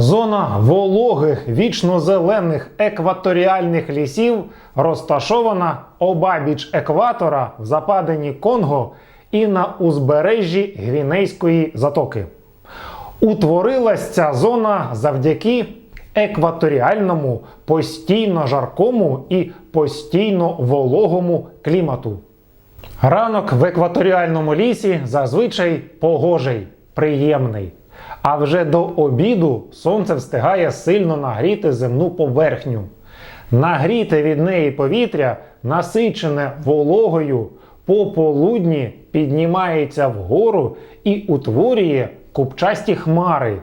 Зона вологих вічнозелених екваторіальних лісів розташована обабіч екватора в западині Конго і на узбережжі Гвінейської затоки. Утворилась ця зона завдяки екваторіальному, постійно жаркому і постійно вологому клімату. Ранок в екваторіальному лісі зазвичай погожий, приємний. А вже до обіду сонце встигає сильно нагріти земну поверхню. Нагріте від неї повітря, насичене вологою, по полудні піднімається вгору і утворює купчасті хмари.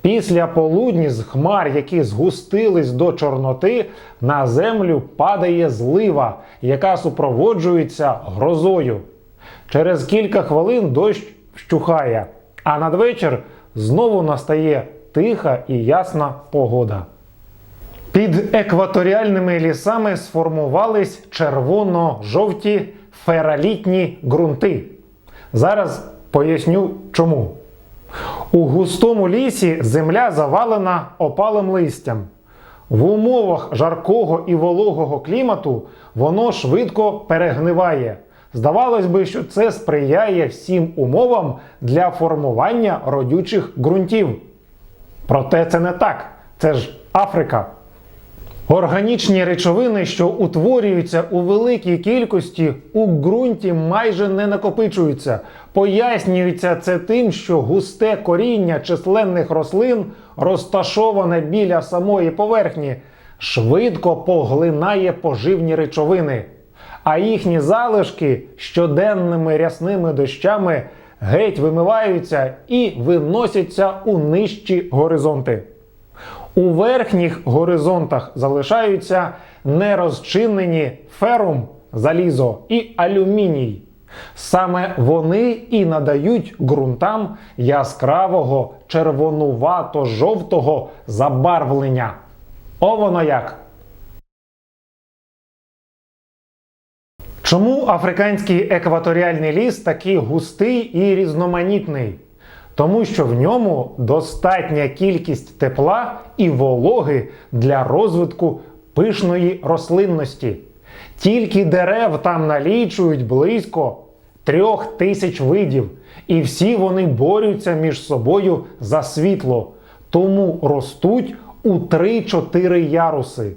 Після полудні з хмар, які згустились до Чорноти, на землю падає злива, яка супроводжується грозою. Через кілька хвилин дощ вщухає, а надвечір знову настає тиха і ясна погода. Під екваторіальними лісами сформувались червоно-жовті фералітні ґрунти. Зараз поясню чому. У густому лісі земля завалена опалим листям. В умовах жаркого і вологого клімату воно швидко перегниває. Здавалось би, що це сприяє всім умовам для формування родючих ґрунтів. Проте це не так. Це ж Африка. Органічні речовини, що утворюються у великій кількості, у ґрунті майже не накопичуються. Пояснюється це тим, що густе коріння численних рослин, розташоване біля самої поверхні, швидко поглинає поживні речовини, а їхні залишки щоденними рясними дощами геть вимиваються і виносяться у нижчі горизонти. У верхніх горизонтах залишаються нерозчинені ферум, залізо і алюміній. Саме вони і надають ґрунтам яскравого червонувато-жовтого забарвлення. О воно як! Чому африканський екваторіальний ліс такий густий і різноманітний? Тому що в ньому достатня кількість тепла і вологи для розвитку пишної рослинності. Тільки дерев там налічують близько трьох тисяч видів, і всі вони борються між собою за світло, тому ростуть у 3-4 яруси.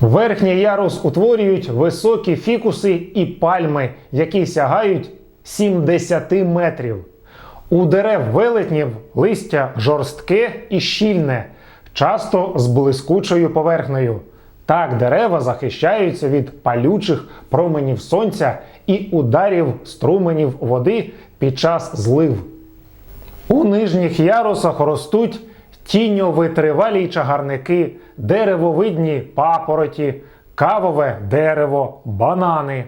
Верхній ярус утворюють високі фікуси і пальми, які сягають 70 метрів. У дерев велетнів листя жорстке і щільне, часто з блискучою поверхнею. Так дерева захищаються від палючих променів сонця і ударів струменів води під час злив. У нижніх ярусах ростуть тіньовитривалі чагарники, деревовидні папороті, кавове дерево, банани.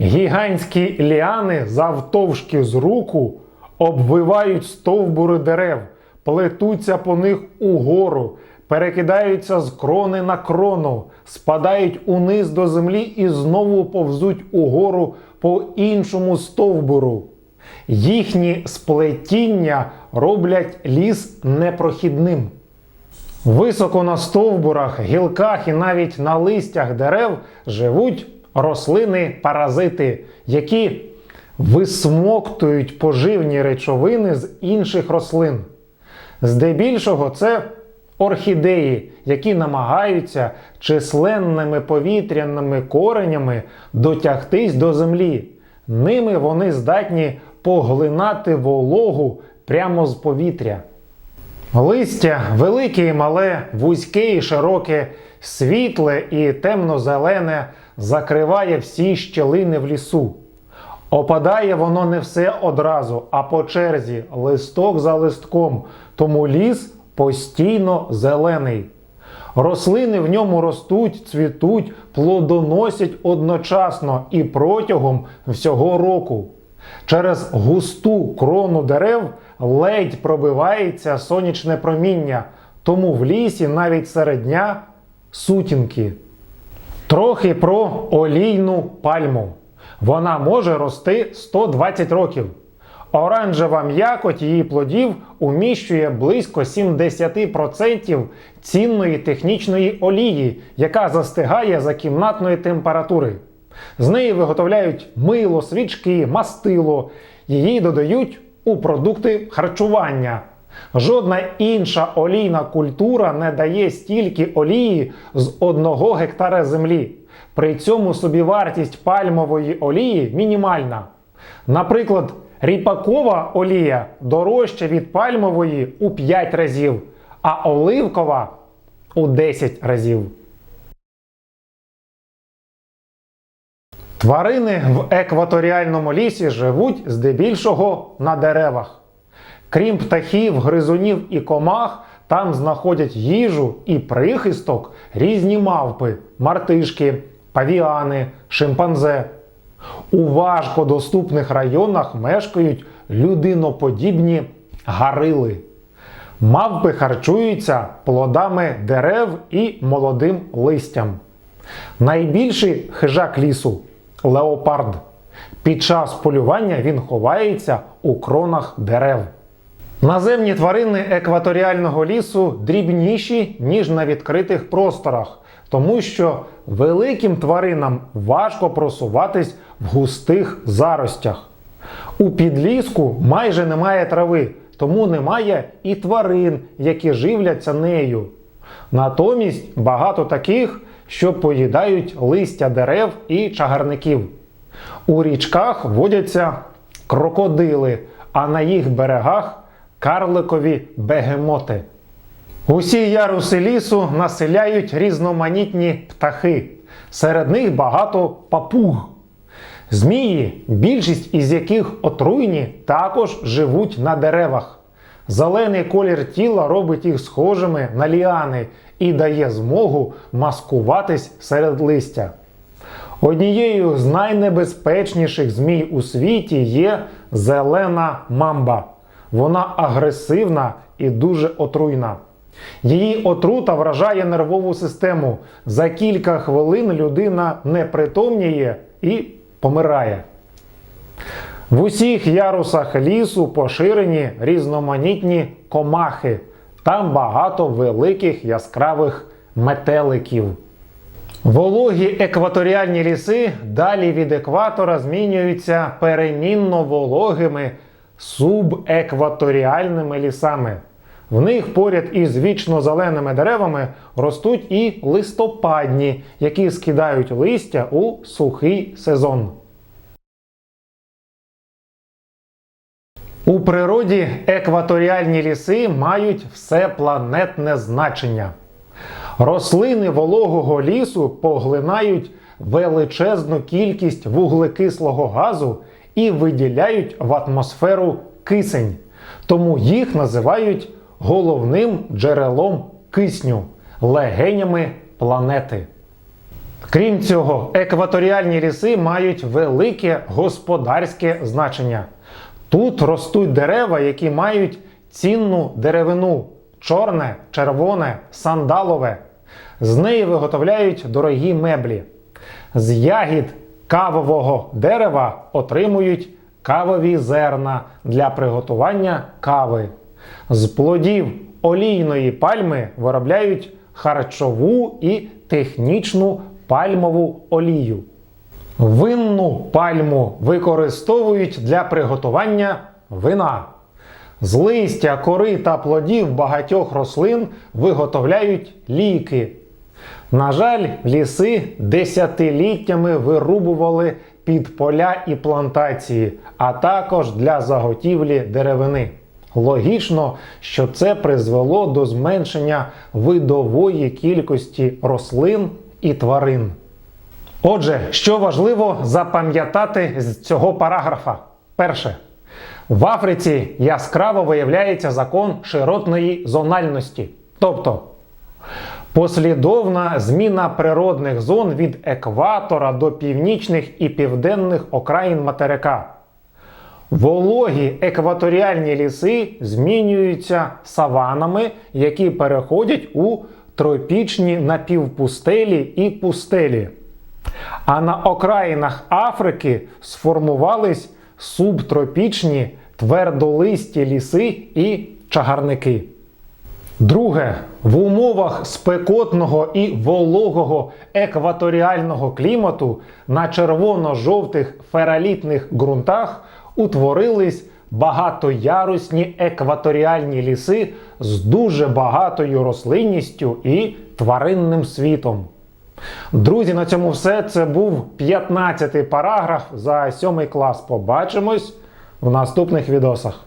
Гігантські ліани завтовшки з руку обвивають стовбури дерев, плетуться по них угору, перекидаються з крони на крону, спадають униз до землі і знову повзуть угору по іншому стовбуру. Їхні сплетіння роблять ліс непрохідним. Високо на стовбурах, гілках і навіть на листях дерев живуть рослини-паразити, які висмоктують поживні речовини з інших рослин. Здебільшого це орхідеї, які намагаються численними повітряними коренями дотягтись до землі. Ними вони здатні поглинати вологу прямо з повітря. Листя велике і мале, вузьке і широке, світле і темно-зелене закриває всі щелини в лісу. Опадає воно не все одразу, а по черзі, листок за листком, тому ліс постійно зелений. Рослини в ньому ростуть, цвітуть, плодоносять одночасно і протягом всього року. Через густу крону дерев ледь пробивається сонячне проміння, тому в лісі навіть серед дня сутінки. Трохи про олійну пальму. Вона може рости 120 років. Оранжева м'якоть її плодів уміщує близько 70% цінної технічної олії, яка застигає за кімнатної температури. З неї виготовляють мило, свічки, мастило. Її додають у продукти харчування. Жодна інша олійна культура не дає стільки олії з одного гектара землі. При цьому собівартість пальмової олії мінімальна. Наприклад, ріпакова олія дорожча від пальмової у 5 разів, а оливкова у 10 разів. Тварини в екваторіальному лісі живуть здебільшого на деревах. Крім птахів, гризунів і комах, там знаходять їжу і прихисток різні мавпи, мартишки, павіани, шимпанзе. У важкодоступних районах мешкають людиноподібні гарили. Мавпи харчуються плодами дерев і молодим листям. Найбільший хижак лісу леопард. Під час полювання він ховається у кронах дерев. Наземні тварини екваторіального лісу дрібніші, ніж на відкритих просторах, тому що великим тваринам важко просуватись в густих заростях. У підліску майже немає трави, тому немає і тварин, які живляться нею. Натомість багато таких, що поїдають листя дерев і чагарників. У річках водяться крокодили, а на їх берегах карликові бегемоти. Усі яруси лісу населяють різноманітні птахи. Серед них багато папуг. Змії, більшість із яких отруйні, також живуть на деревах. Зелений колір тіла робить їх схожими на ліани і дає змогу маскуватись серед листя. Однією з найнебезпечніших змій у світі є зелена мамба. Вона агресивна і дуже отруйна. Її отрута вражає нервову систему. За кілька хвилин людина непритомніє і помирає. В усіх ярусах лісу поширені різноманітні комахи. Там багато великих яскравих метеликів. Вологі екваторіальні ліси далі від екватора змінюються перемінно вологими субекваторіальними лісами. В них поряд із вічно зеленими деревами ростуть і листопадні, які скидають листя у сухий сезон. У природі екваторіальні ліси мають всепланетне значення. Рослини вологого лісу поглинають величезну кількість вуглекислого газу і виділяють в атмосферу кисень. Тому їх називають головним джерелом кисню, легенями планети. Крім цього, екваторіальні ліси мають велике господарське значення. Тут ростуть дерева, які мають цінну деревину чорне, червоне, сандалове. З неї виготовляють дорогі меблі. З ягід кавового дерева отримують кавові зерна для приготування кави. З плодів олійної пальми виробляють харчову і технічну пальмову олію. Винну пальму використовують для приготування вина. З листя, кори та плодів багатьох рослин виготовляють ліки. На жаль, ліси десятиліттями вирубували під поля і плантації, а також для заготівлі деревини. Логічно, що це призвело до зменшення видової кількості рослин і тварин. Отже, що важливо запам'ятати з цього параграфа? Перше. В Африці яскраво виявляється закон широтної зональності. Тобто послідовна зміна природних зон від екватора до північних і південних окраїн материка. Вологі екваторіальні ліси змінюються саванами, які переходять у тропічні напівпустелі і пустелі. А на окраїнах Африки сформувались субтропічні твердолисті ліси і чагарники. Друге, в умовах спекотного і вологого екваторіального клімату на червоно-жовтих фералітних ґрунтах утворились багатоярусні екваторіальні ліси з дуже багатою рослинністю і тваринним світом. Друзі, на цьому все. Це був 15-й параграф за 7 клас. Побачимось в наступних відосах.